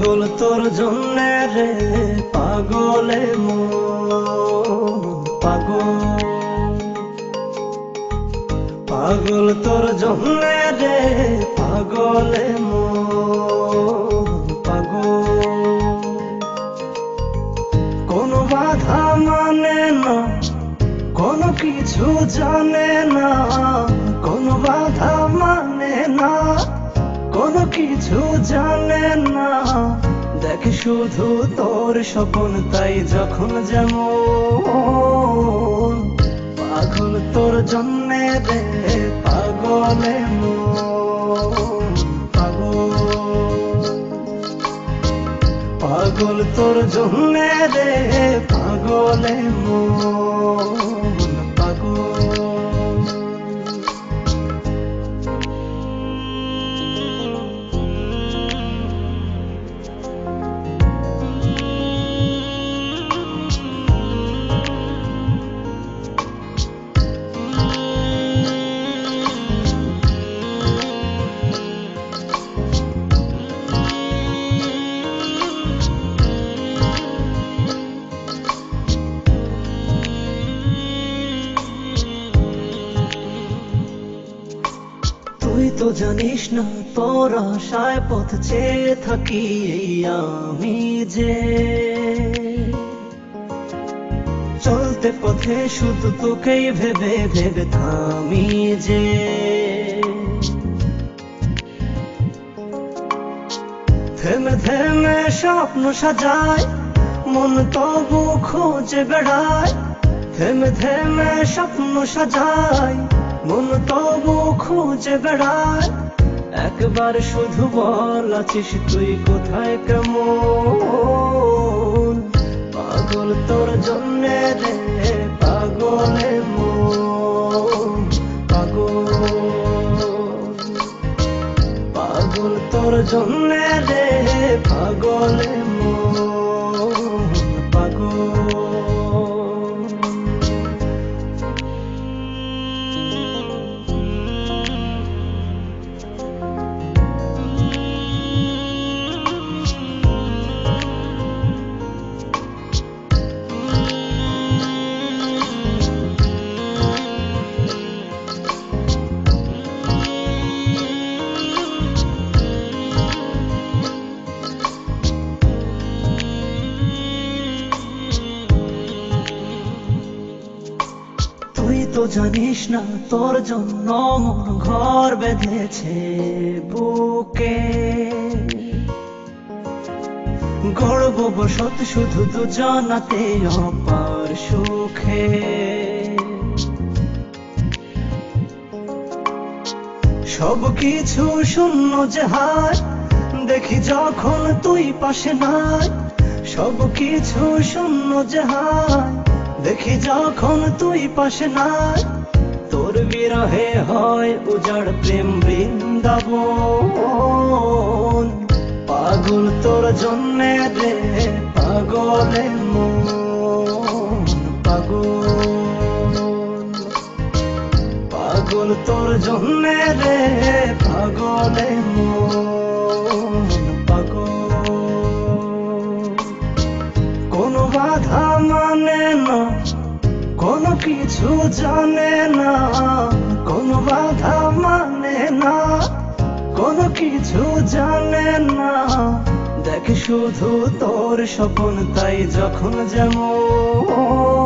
তোর জন্য রে, পাগলে মন পাগল। পাগল তোর জন্য রে, পাগলে মন পাগল। কোনো বাধা মানে না, কোনো কিছু জানে না, কোনো বাধা কিছু জানে না। দেখ শুধু তোর স্বপন, তাই যখন যেমন পাগল তোর জন্যে রে পাগলে পাগল। পাগল তোর জন্যে রে পাগলে মন। তো জানিস না তোর আশায় পথ চেয়ে থাকি আমি যে। চলতে পথে শুধু তোকেই ভেবে ভেবে থামি যে। থেমে থেমে স্বপ্ন সাজায়, মন তবু খোঁজে বেড়ায়। থেমে থেমে স্বপ্ন সাজায় মন তবু খুঁজে বেড়ায়। একবার শুধু বল, আছিস তুই কোথায় কেমন? পাগল তোর জন্য রে, পাগলে পাগল পাগল তোর জন্য তো জানিস না, তোর জন্য মন ঘর বেঁধেছে বুকে। গর্ব বসত শুধু দুজনাতে অপার সুখে। সব কিছু শূন্য জাহাজ দেখি যখন তুই পাশে নাই। সব কিছু শূন্য জাহাজ দেখি যখন তুই পাশে নাই তোর বিরহে হয় উজাড় প্রেম বৃন্দাবন। পাগল তোর জন্যে রে, পাগলে পাগল। পাগল তোর জন্যে রে, পাগলে মন, পাগল। না কোনো কিছু জানে না, কোনো বাধা মানে না, কোনো কিছু জানে না। দেখ শুধু তোর স্বপন, তাই যখন যেমন